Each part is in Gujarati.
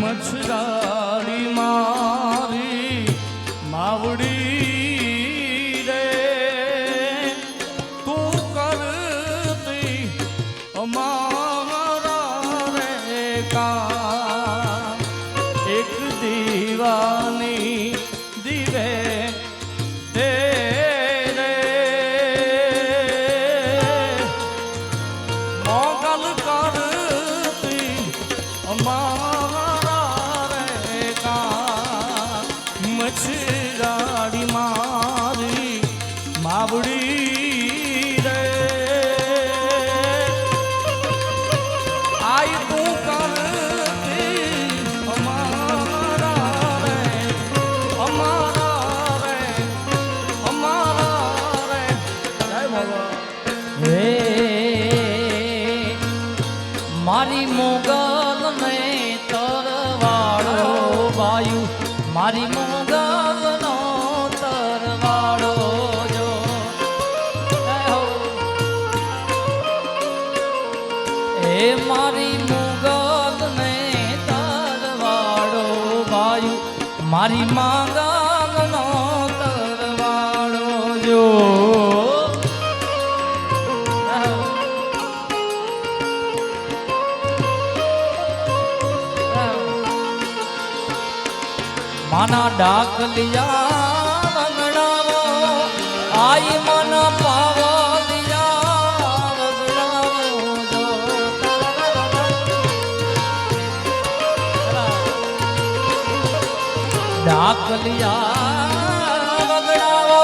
મચ્છરાડી મારી માવડી રે. તું કરતી અમારા રે કામ એક દીવાની દિવે તેરે મોગલ કરતી અમારા મારી મોગલ ને તરવાળો વાયુ. મારી મોગલ નો તરવાળો જો. હે મારી મોગલ ને તરવાળો વાયુ. મારી માગલ માના ડાકલિયા વગડાવો આઈ મના જો ડાકલિયા વગડાવો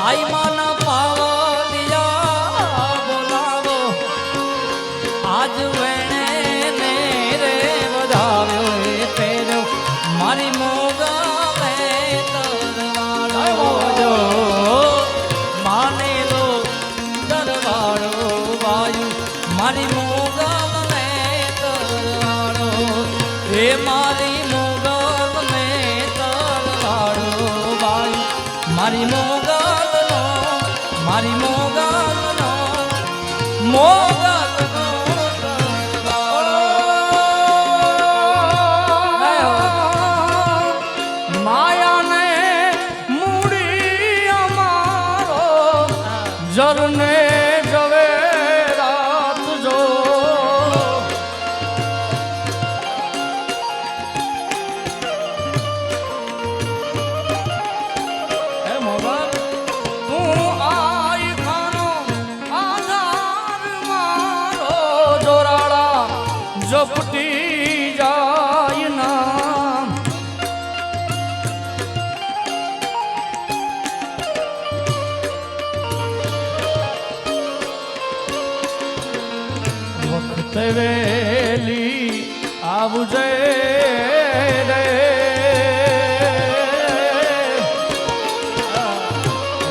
આઈ મના વાયુ મારી મોગા મે તરવાડો હે મારી મોગા મે તરવાડો વાયુ મારી મોગા મારી મોગા મોગલ માયાને વખત વેલી આવજે રે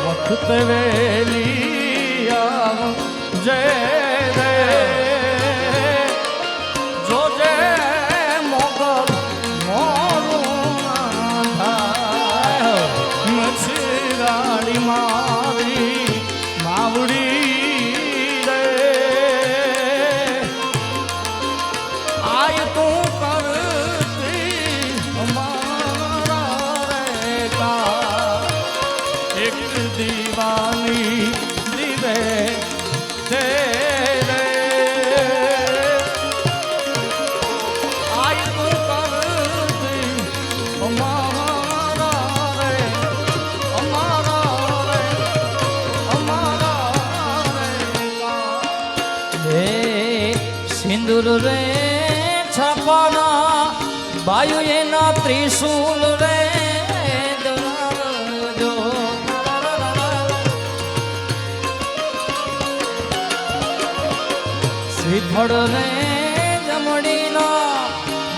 વખત વેલી બાયુ એના ત્રિશુલ રે. શ્રીફળ રે જમડીના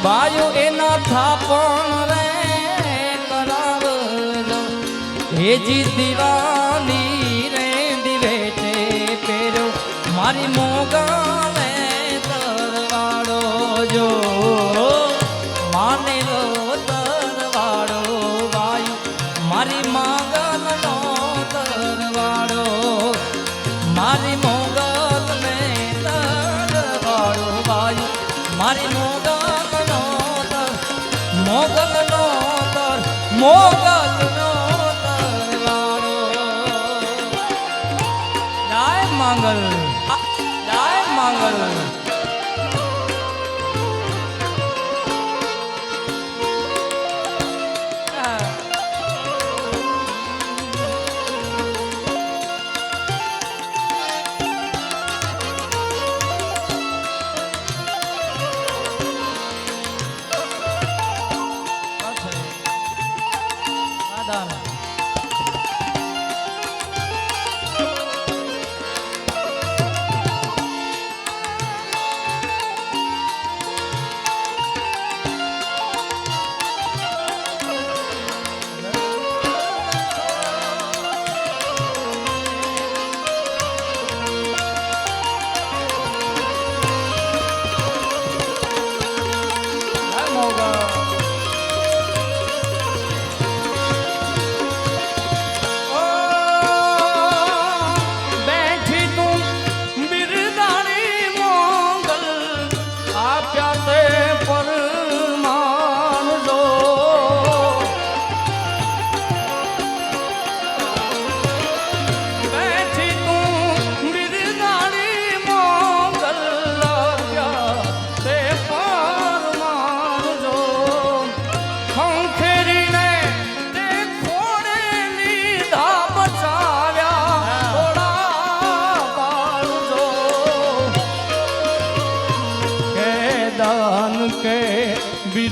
બાયુ એના થાપણ રે કરાવજો હેજી દિવાની રે દિવે તે પેરો મારી મોગાને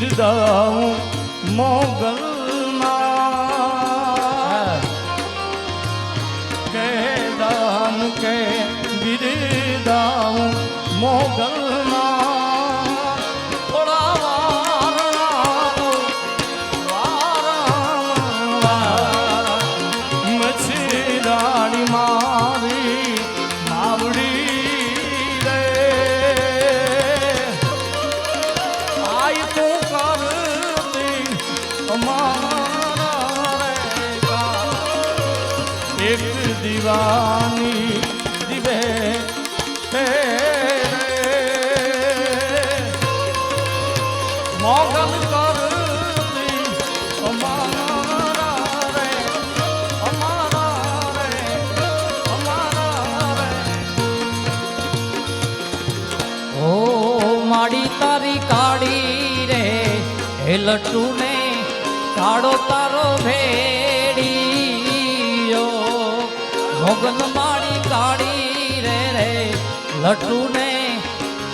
બિરદાવું મોગલમાં કે દાન કે બિરદાવું મોગલમાં મોગલ માડી કાળી રે રે લટુ ને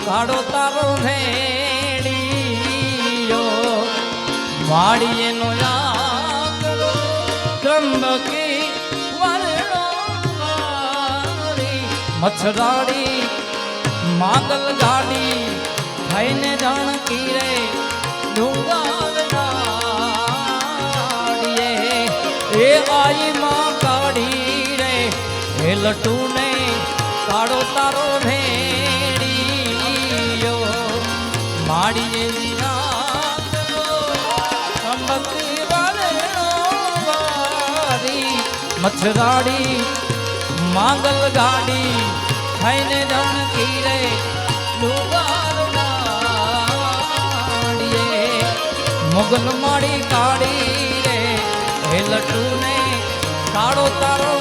કાળો તારો ભેડીયો માળી એનો વરણો વાળી મચ્છરાડી માગલ ગાડી થઈને જાણકી રે, ડુંગર એ એ લટુ ને કાળો તારો ભેડીયો માડીએ મચ્છરાડી માંગલ ગાડી થઈને ડુબાર નાડીએ. મુગલ માડી કાઢી રે. હે લટુ ને કાળો તારો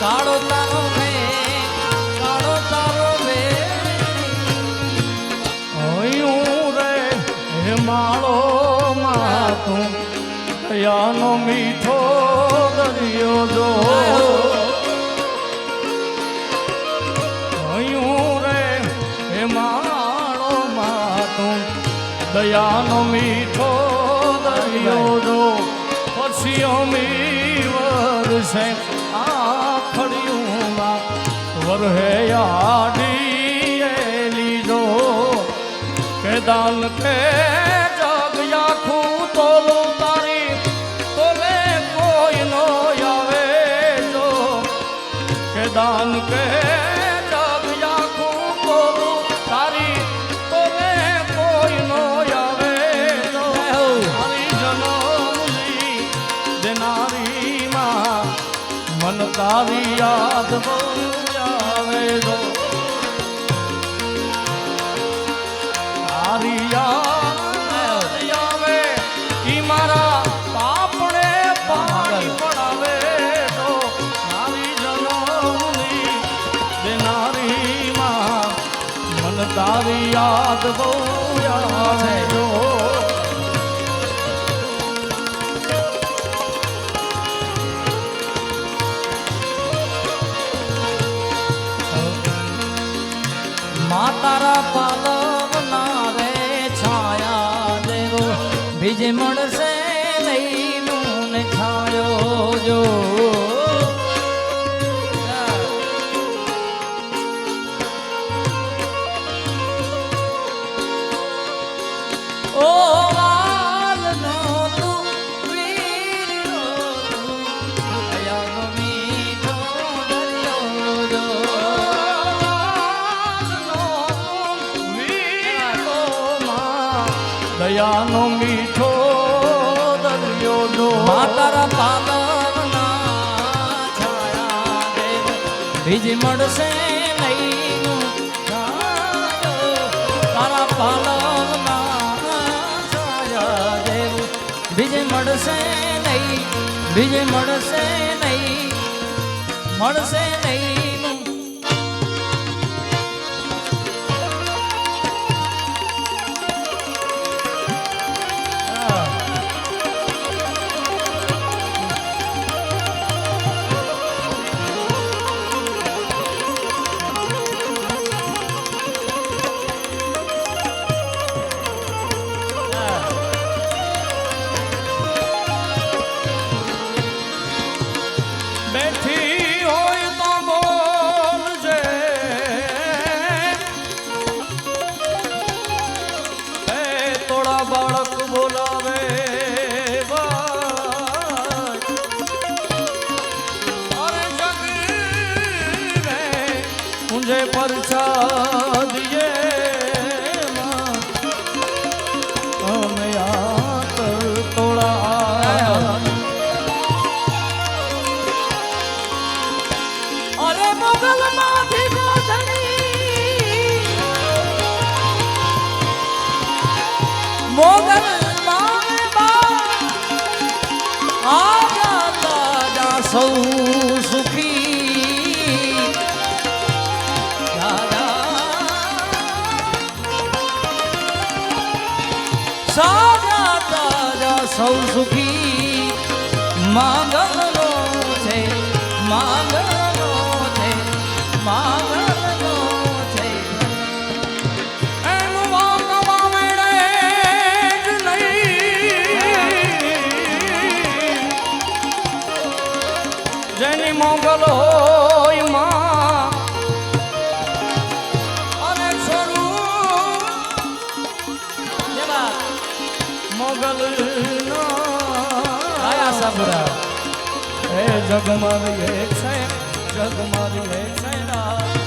કાળો તારો ભે કાળો તારો હયું માં તું દયાનો મીઠો દરિયો જો હયું રે, હે માળો માં દયાનો મીઠો દરિયો જો પછી અમી આખડિયુંમાં વરહે આડી લીધો. કે દાન કે યાદ બહુ આવે જો માતારા પાલવના રે છાયા દેવો. બીજ મળશે નહીં છાયો જો દયાનો મીઠો દરિયો જો માતારા પાલવના છાયા દેવ બીજી મળશે નહીં તારા પાલવના છાયા દેવ બીજ મળશે નહીં બીજી મળશે નહીં મળશે નહીં મુંજે પરછા દિયે માં. અમે આતર તોડા અરે મોગલ માંથી સૌ સુખી. સૌ સુખી માંગલનો છે માંગલનો છે. જેની મોગલ આયા સાબુરા એ જગ મારી એક છે જગ મારી એક છે રા.